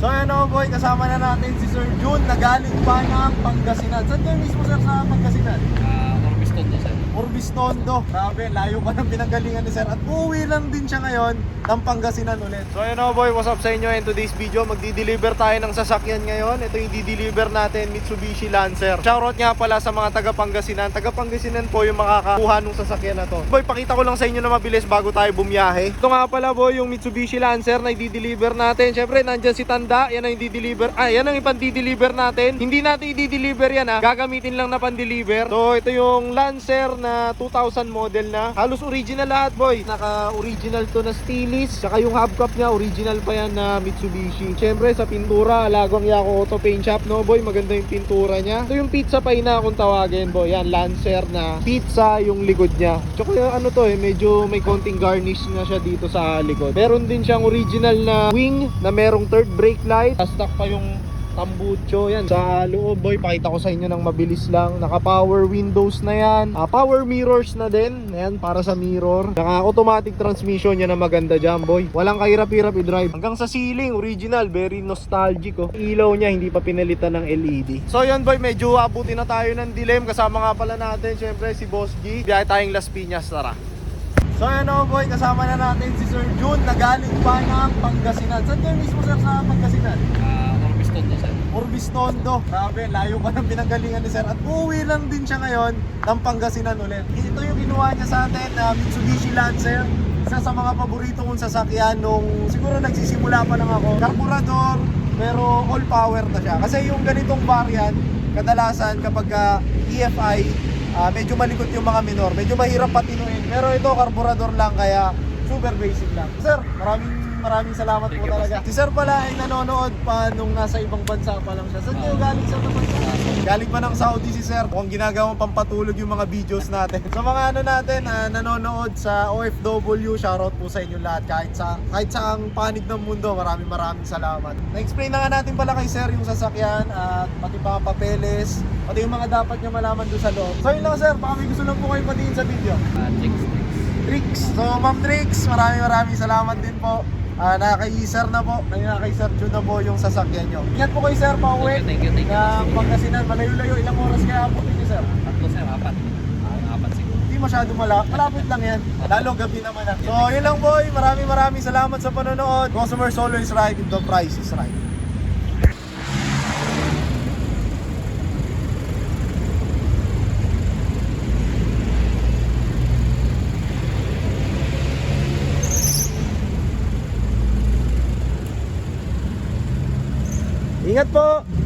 So ayan o boy, kasama na natin si Sir Jun na galing pa ng Pangasinan. Saan kayo mismo sir sa Pangasinan? Ah, Orbis Tondo, sir. Orbis Tondo. Grabe, layo pa ng pinanggalingan ni Sir. At uuwi lang din siya ngayon ng Pangasinan ulit. So ayun o boy, what's up sa inyo? In today's video, magdi-deliver tayo ng sasakyan ngayon. Ito yung di-deliver natin, Mitsubishi Lancer. Shoutout nga pala sa mga taga Pangasinan. Taga Pangasinan po yung makakakuha ng sasakyan na to. Boy, pakita ko lang sa inyo na mabilis bago tayo bumiyahe. Ito nga pala boy, yung Mitsubishi Lancer na i-deliver natin. Syempre, nandyan si Tanda. Yan ang i-deliver. Ah, yan ang ipang-deliver natin. Hindi natin i-deliver yan ha. Gagamitin lang na pan-deliver. So, ito yung Lancer na 2000 model na. Halos original lahat boy. Naka-original to na Stilis. Saka yung hubcap niya, original pa yan na Mitsubishi. Syempre, sa pintura, Lagong Yako Auto Paint Shop, no boy? Maganda yung pintura niya. Ito yung pizza pa ina kung tawagin boy. Yan, Lancer na pizza yung likod niya. Tsaka yung ano to eh, medyo may konting garnish na siya dito sa likod. Meron din siyang original na wing na merong third brake light. Stock pa yung tambucho yan. Sa loob boy pakita ko sa inyo ng mabilis lang. Naka power windows na yan. Ah, power mirrors na din. Yan para sa mirror. Naka automatic transmission yan na maganda dyan boy. Walang kahirap-hirap i-drive. Hanggang sa ceiling original. Very nostalgic oh. Ilaw niya hindi pa pinalitan ng LED so yan boy medyo abuti na tayo ng dilim. Kasama nga pala natin syempre si Boss G. Biyahe tayong Las Piñas tara. So ano boy, kasama na natin si Sir Jun. Na galing pa ng Pangasinan. Saan kayo mismo sir sa Pangasinan? Orbis Tondo, sir. Orbis Tondo. Grabe, layo pa ng pinanggalingan ni Sir. At uuwi lang din siya ngayon ng Pangasinan ulit. Ito yung kinuha niya sa atin na Mitsubishi Lancer. Isa sa mga paborito kong sasakyan nung siguro nagsisimula pa lang ako. Carburador, pero all power na siya. Kasi yung ganitong variant, kadalasan kapag ah, EFI, ah, medyo malikot yung mga minor. Medyo mahirap patinuin. Pero ito, carburador lang kaya super basic lang. Sir, maraming maraming salamat Thank po you, talaga. Si Sir pala ay nanonood pa nung nasa ibang bansa pa lang siya. Saan kayo galing sa ibang bansa? Galing pa ng Saudi si Sir. Mukhang ginagawang pampatulog yung mga videos natin. Sa mga ano natin, ah, nanonood sa OFW, shoutout po sa inyo lahat. Kahit sa kahit sa ang panig ng mundo, maraming maraming salamat. Na-explain na nga natin pala kay Sir yung sasakyan at pati pa papeles, pati yung mga dapat nyo malaman doon sa loob. So yun lang Sir, baka may gusto lang po kayo patingin sa video. Ah, Trix, Trix. Trix. So, Ma'am Trix, maraming maraming salamat din po. Ah, nakakay Sir na po, nakakay Sir Jun na po yung sasakyan nyo. Ingat po kayo Sir, pauwi. Thank you, thank you, thank you. Na Pangasinan, malayo-layo, ilang oras kaya abutin nyo Sir? Tatlo, sir. Apat. Ah, apat siguro. Hindi masyado malapit, malapit lang yan. Lalo gabi naman na. So, yun lang boy, maraming maraming salamat sa panonood. Customers always right if the price is right. Ingat po!